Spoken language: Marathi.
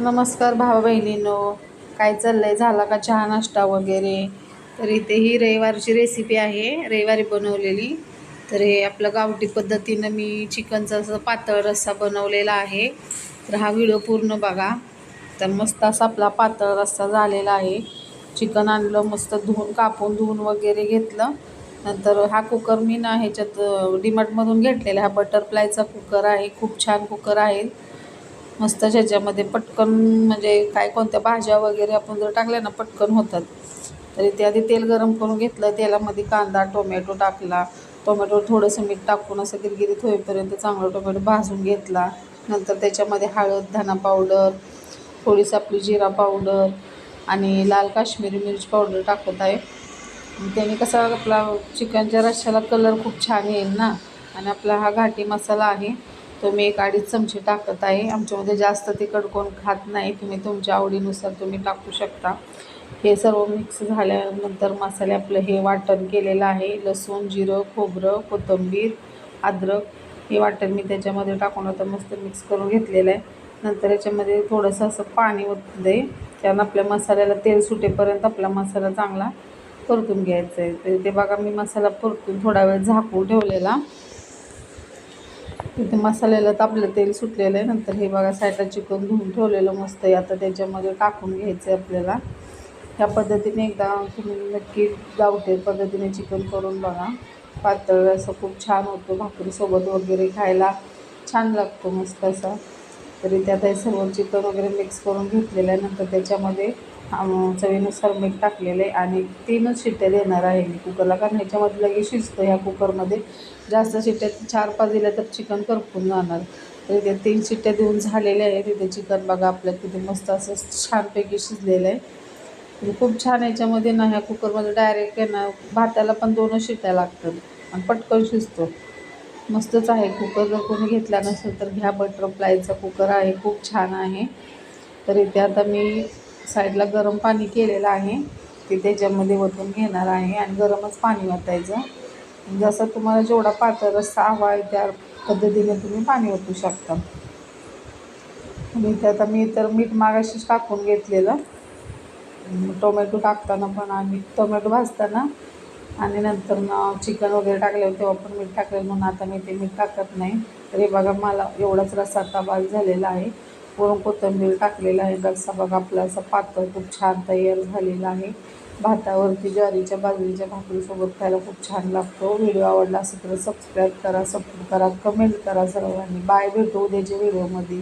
नमस्कार भावा बहिणीनो. काय चाललं आहे झाला का चहा नाश्ता वगैरे? तर इथे ही रविवारची रेसिपी आहे. रविवारी बनवलेली. तर हे आपलं गावठी पद्धतीनं मी चिकनचा असं पातळ रस्सा बनवलेला आहे. तर हा व्हिडिओ पूर्ण बघा. तर मस्त असा आपला पातळ रस्सा झालेला आहे. चिकन आणलं मस्त धुवून कापून धुवून वगैरे घेतलं. नंतर हा कुकर मी ना ह्याच्यात डीमार्टमधून घेतलेला हा बटरफ्लायचा कुकर आहे. खूप छान कुकर आहे. मस्त ह्याच्यामध्ये पटकन म्हणजे काय कोणत्या भाज्या वगैरे आपण जर टाकल्या ना पटकन होतात. तर इथे आधी तेल गरम करून घेतलं तेलामध्ये कांदा टोमॅटो टाकला. टोमॅटो थोडंसं मीठ टाकून असं गिरगिरीत होईपर्यंत चांगला टोमॅटो भाजून घेतला. नंतर त्याच्यामध्ये हळद धना पावडर थोडीशी आपली जिरा पावडर आणि लाल काश्मीरी मिरची पावडर टाकत आहे. त्याने कसा आपला चिकनच्या रश्श्याला कलर खूप छान येईल ना? आणि आपला हा घाटी मसाला आहे. तो मी एक अडीच चमचे टाकत आहे. आमच्यामध्ये जास्त तिखट कोण खात नाही. तुम्ही तुमच्या आवडीनुसार तुम्ही टाकू शकता. हे सर्व मिक्स झाल्यानंतर मसाले आपलं हे वाटण केलेलं आहे. लसूण जिरं खोबरं कोथिंबीर अद्रक हे वाटण मी त्याच्यामध्ये टाकून आता मस्त मिक्स करून घेतलेलं आहे. नंतर याच्यामध्ये थोडंसं असं पाणी ओतते त्यानं आपल्या मसाल्याला तेल सुटेपर्यंत आपला मसाला चांगला परतून घ्यायचा आहे. ते बघा मी मसाला परतून थोडा वेळ झाकून ठेवलेला. इथे मसाल्याला तापलं तेल सुटलेलं आहे. नंतर हे बघा साईडला चिकन धुवून ठेवलेलं मस्त आहे. आता त्याच्यामध्ये टाकून घ्यायचं आहे आपल्याला. ह्या पद्धतीने एकदा तुम्ही नक्की गावठे पद्धतीने चिकन करून बघा. पातळ असं खूप छान होतो. भाकरीसोबत वगैरे खायला छान लागतो मस्त असा. तरी त्यात हे सर्व चिकन वगैरे मिक्स करून घेतलेलं आहे. नंतर त्याच्यामध्ये चवीनुसार मीठ टाकलेलं आहे आणि तीनच शिट्ट्या देणार आहे मी कुकरला. कारण ह्याच्यामध्ये लगेच शिजतं ह्या कुकरमध्ये. जास्त शिट्ट्या चार पाच दिल्या तर चिकन करपून जाणार. तर त्या तीन शिट्ट्या देऊन झालेल्या आहेत. तिथे चिकन बघा आपल्या तिथे मस्त असं छानपैकी शिजलेलं आहे. म्हणजे खूप छान याच्यामध्ये ना ह्या कुकरमध्ये डायरेक्ट आहे ना भाताला पण दोनच शिट्ट्या लागतात. आणि पटकन शिजतो. मस्तच आहे. कुकर जर कोणी घेतला नसेल तर घ्या बटरफ्लायचा कुकर आहे. खूप छान आहे. तर इथे आता मी साईडला गरम पाणी केलेलं आहे. ते त्याच्यामध्ये वतून घेणार आहे आणि गरमच पाणी ओतायचं जसं म्हणजे तुम्हाला जेवढा पातळ रस्सा हवा आहे त्या पद्धतीने तुम्ही पाणी ओतू शकता. आणि इथे आता मी तर मीठ मागाशीच टाकून घेतलेलं. टोमॅटो टाकताना पण आणि टोमॅटो भाजताना आणि नंतर ना चिकन वगैरे टाकले तेव्हा पण मीठ टाकलेलं म्हणून आता मी ते मीठ टाकत नाही. तर हे बघा मला एवढाच रस्सा आता बाज झालेला आहे. वरून कोथिंबीर टाकलेला आहे. रस्सा बघा आपला असा पातळ खूप छान तयार झालेला आहे. भातावरती ज्वारीच्या बाजरीच्या भाकरीसोबत खायला खूप छान लागतो. व्हिडिओ आवडला असेल तर सबस्क्राईब करा सपोर्ट करा कमेंट करा सर्वांनी. बाय भेटू उद्याच्या व्हिडिओमध्ये